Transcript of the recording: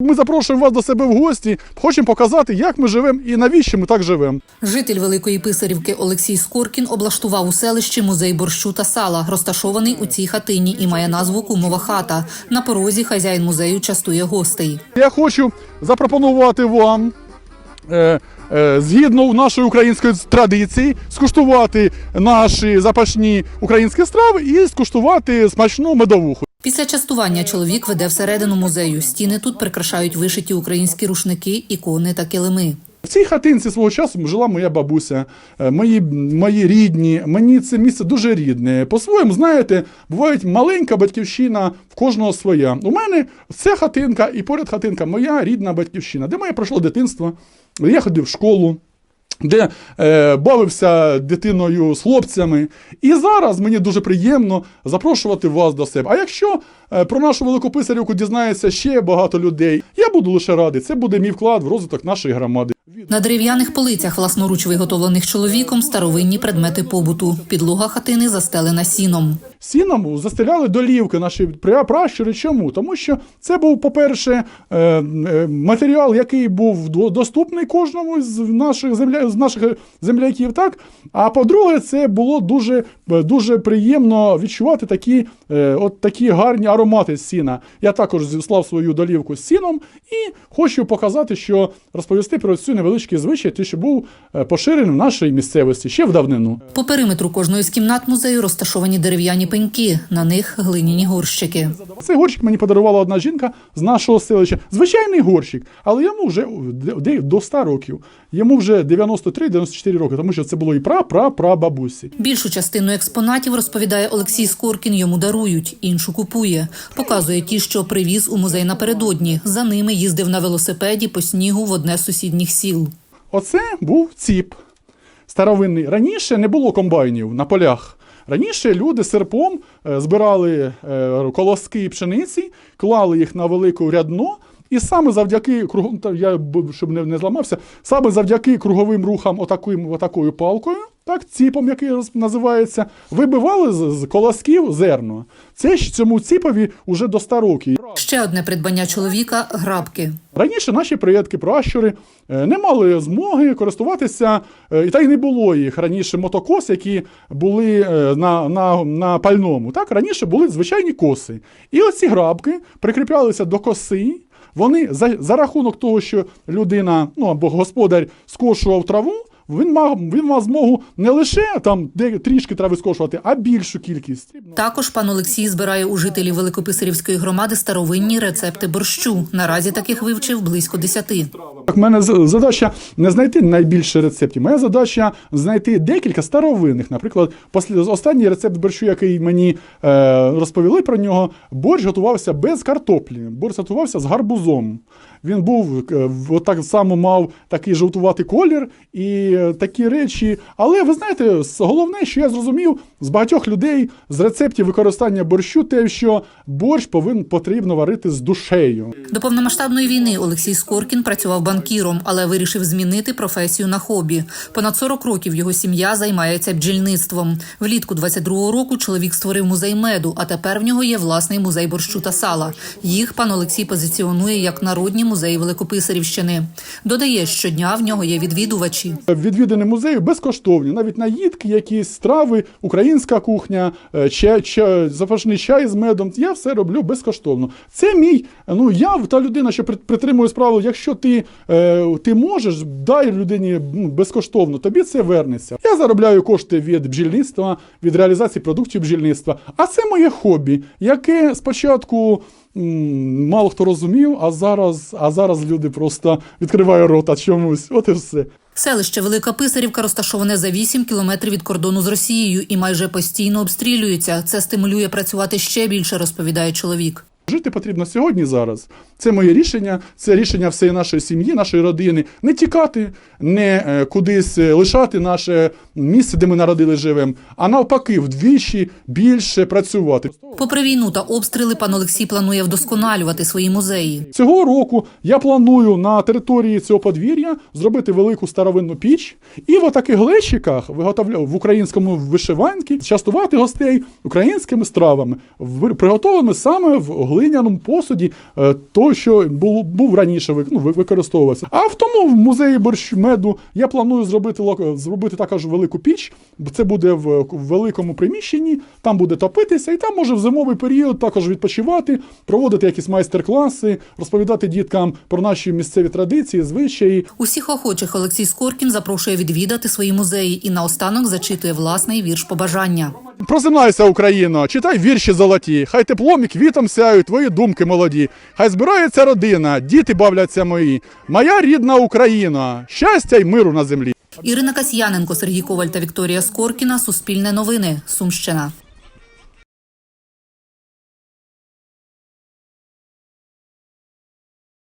Ми запрошуємо вас до себе в гості. Хочемо показати, як ми живемо і навіщо ми так живемо. Житель Великої Писарівки Олексій Скоркін облаштував у селищі музей борщу та сала, розташований у цій хатині і має назву Кумова хата. На порозі хазяїн музею частує гостей. Я хочу запропонувати вам. Е, е, Згідно нашої української традиції, скуштувати наші запашні українські страви і скуштувати смачну медовуху. Після частування чоловік веде всередину музею. Стіни тут прикрашають вишиті українські рушники, ікони та килими. В цій хатинці свого часу жила моя бабуся, е, мої, мої рідні. Мені це місце дуже рідне. По-своєму, знаєте, буває маленька батьківщина в кожного своя. У мене це хатинка і поряд хатинка моя рідна батьківщина, де моє пройшло дитинство. Я ходив в школу. Де е, бавився дитиною з хлопцями. І зараз мені дуже приємно запрошувати вас до себе. А якщо е, про нашу велику писарівку дізнається ще багато людей, я буду лише радий. Це буде мій вклад в розвиток нашої громади. На дерев'яних полицях, власноруч виготовлених чоловіком, старовинні предмети побуту. Підлога хатини застелена сіном. Сіном застеляли долівки наші пра- пращури. Чому? Тому що це був, по-перше, е, е, матеріал, який був доступний кожному з наших земля, з наших земляків. Так? А по-друге, це було дуже, е, дуже приємно відчувати такі, от такі гарні аромати сіна. Я також зіслав свою долівку з сіном і хочу показати, що розповісти про цю невеличкий звичай, те, що був е, поширений в нашій місцевості ще в давнину. По периметру кожної з кімнат музею розташовані дерев'яні пеньки, на них глиняні горщики. Цей горщик мені подарувала одна жінка з нашого селища. Звичайний горщик, але йому вже до 100 років. Йому вже 93-94 роки, тому що це було і пра-пра-пра бабусі. Більшу частину експонатів, розповідає Олексій Скоркін, йому дарують, іншу купує. Показує ті, що привіз у музей напередодні. За ними їздив на велосипеді по снігу в одне з сусідніх сіл. Оце був ціп старовинний. Раніше не було комбайнів на полях. Раніше люди серпом е, збирали е, колоски пшениці, клали їх на велике рядно. І саме завдяки я щоб не зламався, саме завдяки круговим рухам отакою, отакою палкою, так, ціпом, який називається, вибивали з, колосків зерно. Це ж цьому ціпові уже до 100 років. Ще одне придбання чоловіка грабки. Раніше наші предки, пращури е, не мали змоги користуватися, е, і та й не було їх раніше мотокос, які були е, на, на, на пальному. Так, раніше були звичайні коси. І оці грабки прикріплялися до коси. Вони за, за рахунок того, що людина, ну або господар скошував траву. Він мав він мав змогу не лише там де трішки трави скошувати, а більшу кількість. Також пан Олексій збирає у жителів Великописарівської громади старовинні рецепти борщу. Наразі таких вивчив близько десяти. Так, мене задача не знайти найбільше рецептів. Моя задача знайти декілька старовинних. Наприклад, послі- останній рецепт борщу, який мені е, розповіли про нього, борщ готувався без картоплі. Борщ готувався з гарбузом. Він був е, отак само мав такий жовтуватий колір і е, такі речі. Але ви знаєте, головне, що я зрозумів з багатьох людей з рецептів використання борщу, те, що борщ повинен потрібно варити з душею. До повномасштабної війни Олексій Скоркін працював банкіром, але вирішив змінити професію на хобі. Понад 40 років його сім'я займається бджільництвом. Влітку 22-го року чоловік створив музей меду, а тепер в нього є власний музей борщу та сала. Їх пан Олексій позиціонує як народні музеї Великописарівщини. Додає, щодня в нього є відвідувачі. Відвідини музею безкоштовні, навіть наїдки, якісь страви, українська кухня, е, запашний чай з медом. Я все роблю безкоштовно. Це мій. Ну я та людина, що при- притримуюсь правил, якщо ти, е, ти можеш, дай людині ну, безкоштовно, тобі це вернеться. Я заробляю кошти від бджільництва, від реалізації продуктів бджільництва. А це моє хобі, яке спочатку. Мало хто розумів, а зараз, а зараз люди просто відкривають рота чомусь. От і все. Селище Велика Писарівка розташоване за 8 кілометрів від кордону з Росією і майже постійно обстрілюється. Це стимулює працювати ще більше, розповідає чоловік. Жити потрібно сьогодні зараз. Це моє рішення, це рішення всієї нашої сім'ї, нашої родини. Не тікати, не е, кудись е, лишати наше місце, де ми народили живемо, а навпаки, вдвічі більше працювати. Попри війну та обстріли, пан Олексій планує вдосконалювати свої музеї. Цього року я планую на території цього подвір'я зробити велику старовинну піч і в таких глечиках виготовля в українському вишиванці частувати гостей українськими стравами, приготованими саме в глиняному посуді, е, то, що був, був раніше ну, ви- використовувався. А в тому в музеї борщ меду я планую зробити, зробити також велику піч. бо Це буде в, в великому приміщенні, там буде топитися, і там може в зимовий період також відпочивати, проводити якісь майстер-класи, розповідати діткам про наші місцеві традиції, звичаї. Усіх охочих Олексій Скоркін запрошує відвідати свої музеї і наостанок зачитує власний вірш побажання. Просинайся, Україно, читай вірші золоті, хай теплом і квітом сяють твої думки молоді. Хай збирається родина, діти бавляться мої. Моя рідна Україна, щастя й миру на землі. Ірина Касьяненко, Сергій Коваль та Вікторія Скоркіна. Суспільне новини. Сумщина.